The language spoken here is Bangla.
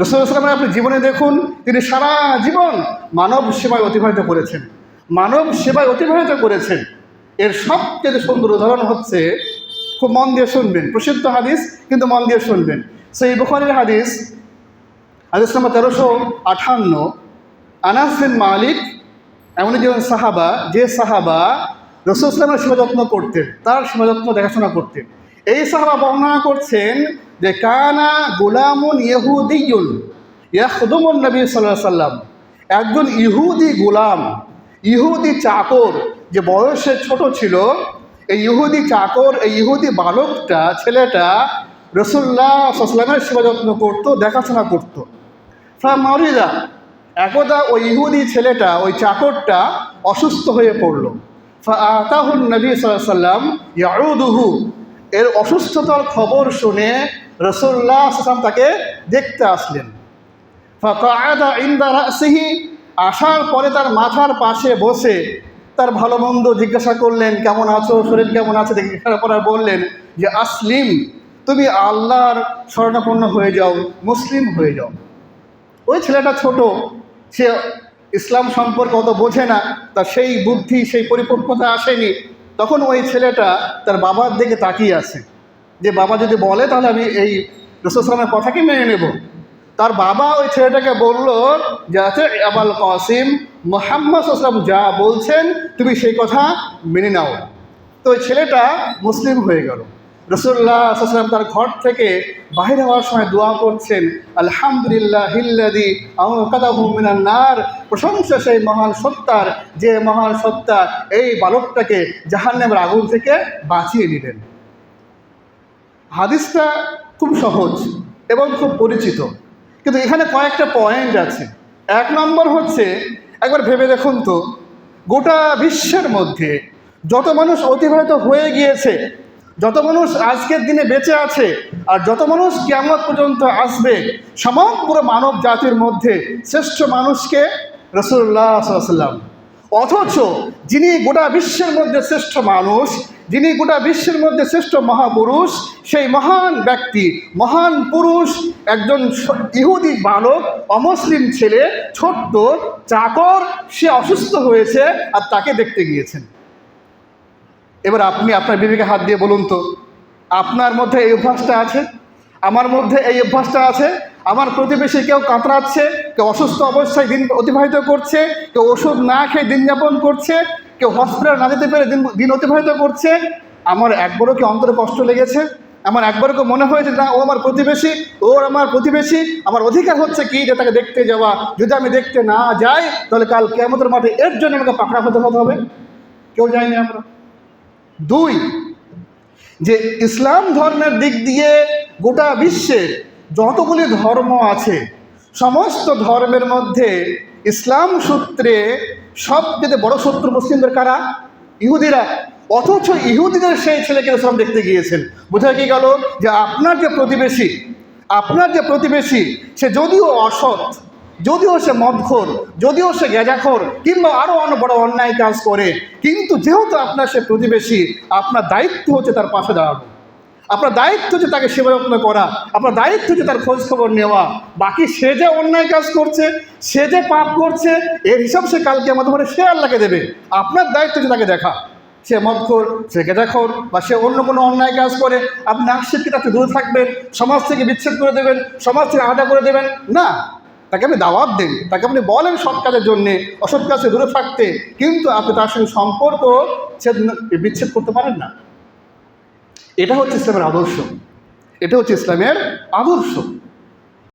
রসুলামের আপনি জীবনে দেখুন, তিনি সারা জীবন মানব সেবায় অতিবাহিত করেছেন। মানব সেবায় অতিবাহিত করেছেন। এর সবচেয়ে সুন্দর উদাহরণ হচ্ছে, খুব মন দিয়ে শুনবেন। প্রসিদ্ধ হাদিস, কিন্তু মন দিয়ে শুনবেন। সেই বুখারের হাদিস হাদিস নম্বর তেরোশো আঠান্ন। আনাস বিন মালিক, এমন একজন সাহাবা, যে সাহাবা রসুল ইসলামের সেবা যত্ন করতেন, তার সেবা যত্ন দেখাশোনা করতেন। এই সাহাবা বর্ণনা করছেন যে কানা গোলামুন ইহুদিউল ইয়াহদুমুন নবী সাল্লাহ সাল্লাম। একজন ইহুদি গোলাম, ইহুদি চাকর, যে বয়সে ছোট ছিল, এই ইহুদি চাকর, এই ইহুদি বালকটা, ছেলেটা রসুল্লাহ সাল্লামের সেবা যত্ন করতো, দেখাশোনা করতো। মারিদা একদা ওই ইহুদি ছেলেটা, ওই চাকরটা অসুস্থ হয়ে পড়ল। আতাহুল নবী সাল্লাম ইয়াউদুহু, এর অসুস্থতার খবর শুনে রসুল্লাহ সাল্লাম তাকে দেখতে আসলেন। ফাকাদা ইন্দা আসার পরে তার মাথার পাশে বসে তার ভালো মন্দ জিজ্ঞাসা করলেন, কেমন আছো? শরীর কেমন আছে? জিজ্ঞাসা করার বললেন যে, আসলিম, তুমি আল্লাহর স্বর্ণাপন্ন হয়ে যাও, মুসলিম হয়ে যাও। ওই ছেলেটা ছোট, সে ইসলাম সম্পর্কে অত বোঝে না, তার সেই বুদ্ধি, সেই পরিপক্কতা আসেনি। তখন ওই ছেলেটা তার বাবার দিকে তাকিয়ে আছে। যে বাবা যদি বলে, তাহলে আমি এই রসুলামের কথাকে মেনে নেব। তার বাবা ওই ছেলেটাকে বলল, যে আছে, আবাল কাসিম মোহাম্মদ আসলাম যা বলছেন, তুমি সেই কথা মেনে নাও। তো ওই ছেলেটা মুসলিম হয়ে গেল। রসুল্লাহ আসলাম তার ঘর থেকে বাইরে হওয়ার সময় দোয়া করছেন আলহামদুলিল্লাহ হিল্লাদি মিনার নার, প্রশংসা সেই মহান সত্তার, যে মহান সত্তা এই বালকটাকে জাহান্নামের আগুন থেকে বাঁচিয়ে নিলেন। হাদিসটা খুব সহজ এবং খুব পরিচিত। কিন্তু এখানে কয়েকটা পয়েন্ট আছে। এক নম্বর হচ্ছে, একবার ভেবে দেখুন তো, গোটা বিশ্বের মধ্যে যত মানুষ অতিবাহিত হয়ে গিয়েছে, যত মানুষ আজকের দিনে বেঁচে আছে, আর যত মানুষ কেমন পর্যন্ত আসবে, সমগ্র মানব জাতির মধ্যে শ্রেষ্ঠ মানুষকে রসুল্লাহ সাল্লাম অথচ যিনি গোটা বিশ্বের মধ্যে শ্রেষ্ঠ মানুষ, যিনি গোটা বিশ্বের মধ্যে শ্রেষ্ঠ মহাপুরুষ, সেই মহান ব্যক্তি, মহান পুরুষ, একজন ইহুদি বালক, অমুসলিম ছেলে, ছোট্ট, চাকর, সে অসুস্থ হয়েছে আর তাকে দেখতে গিয়েছেন। এবার আপনি আপনার বিবেকে হাত দিয়ে বলুন তো, আপনার মধ্যে এই অভ্যাসটা আছে? আমার মধ্যে এই অভ্যাসটা আছে? আমার প্রতিবেশী কেউ কাতরাচ্ছে, কেউ অসুস্থ অবস্থায় দিন অতিবাহিত করছে, কেউ ওষুধ না খেয়ে দিন যাপন করছে, কেউ হসপিটাল না যেতে পেরে দিন দিন অতিবাহিত করছে। আমার একবারও কি অন্তরে কষ্ট লেগেছে? আমার একবারও মনে হয়েছে না, ও আমার প্রতিবেশী, ওর আমার প্রতিবেশী, আমার অধিকার হচ্ছে কি যে তাকে দেখতে যাওয়া। যদি আমি দেখতে না যাই, তাহলে কাল কেমতের মাঠে এর জন্য আমাকে পাকড়া হতে হতে হবে। কেউ যায়নি আমরা। দুই, যে ইসলাম ধর্মের দিক দিয়ে গোটা বিশ্বের যতগুলি ধর্ম আছে, সমস্ত ধর্মের মধ্যে ইসলাম সূত্রে সবচেয়ে বড় শত্রু মুসলিমদের কারা? ইহুদিরা। অথচ ইহুদিদের সেই ছেলেকে ইসলাম দেখতে গিয়েছেন। বোঝা কি গেল যে আপনার যে প্রতিবেশী, আপনার যে প্রতিবেশী, সে যদিও অসৎ, যদিও সে মদখোর, যদিও সে গেজাখোর, কিংবা আরও অন্য বড় অন্যায় কাজ করে, কিন্তু যেহেতু আপনার সে প্রতিবেশী, আপনার দায়িত্ব হচ্ছে তার পাশে দাঁড়ানো। আপনার দায়িত্ব হচ্ছে তাকে সেবা যত্ন করা, আপনার দায়িত্ব যে তার খোঁজ খবর নেওয়া, বাকি সে যে অন্যায় কাজ করছে, সে যে পাপ করছে, এর হিসাব সে কালকে আমাদের ঘরে সে আল্লাহকে দেবে। আপনার দায়িত্ব যে তাকে দেখা। সে মদখোর, সে গেজাখোর, বা সে অন্য কোনো অন্যায় কাজ করে, আপনি আক্ষেপকে তাকে দূরে থাকবেন, সমাজ থেকে বিচ্ছেদ করে দেবেন, সমাজ থেকে আলাদা করে দেবেন। না, তাকে আপনি দাওয়াত দেন, তাকে আপনি বলেন সৎ কাজের জন্যে, অসৎ কাজে দূরে থাকতে, কিন্তু আপনি তার সঙ্গে সম্পর্ক ছেদ বিচ্ছেদ করতে পারেন না। এটা হচ্ছে ইসলামের আদর্শ। এটা হচ্ছে ইসলামের আদর্শ।